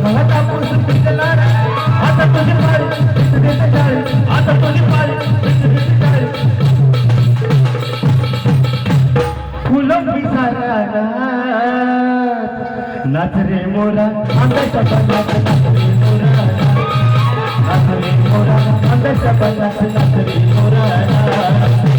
रे काळा काळा कापूस पिंजला रे आता तुझी पाळी पिंज देते आता तुझी पाळी पिंज देते फुलं पिसारा नाच रे मोरा आंब्याच्या बनात नाच रे मोरा नाच रे मोरा आंब्याच्या बनात नाच रे मोरा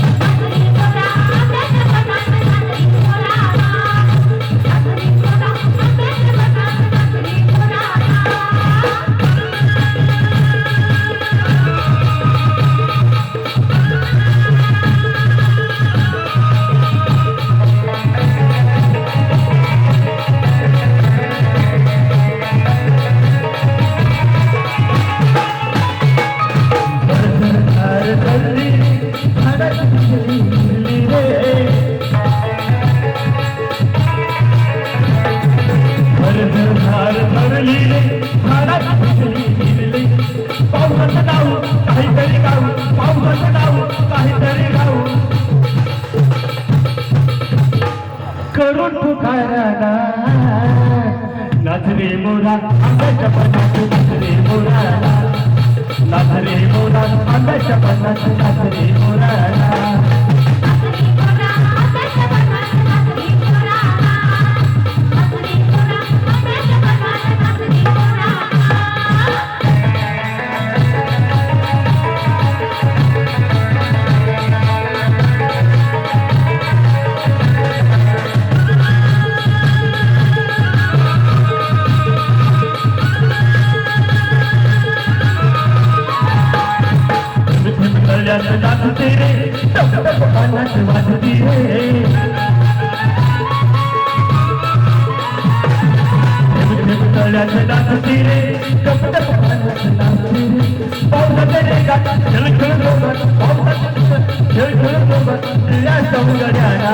करून पुकारा नाचरे मोरा आंब्याच्या पणात नाचरे मोरा. नाचरे मोरा आंब्याच्या पणात नाचरे मोरा. बनती रे अनंत बनती रे कलश नाचती रे कब तक कलश नाचती रे बहुत करेगा जल खिल गोबर बहुत जल खिल गोबर या सौंदर्याना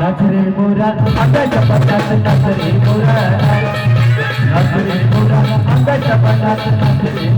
नाच रे मोरा आता चपटास नाच रे मोरा नाच रे मोरा आता चपटास नाच रे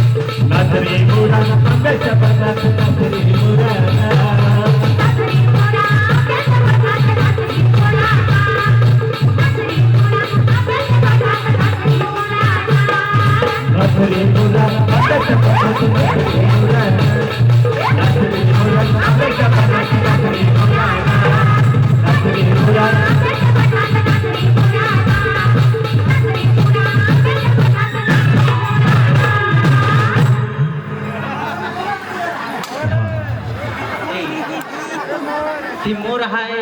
नाचरी मोरा आंब्याच्या पानात नाचरी मोरा Thank you. See more high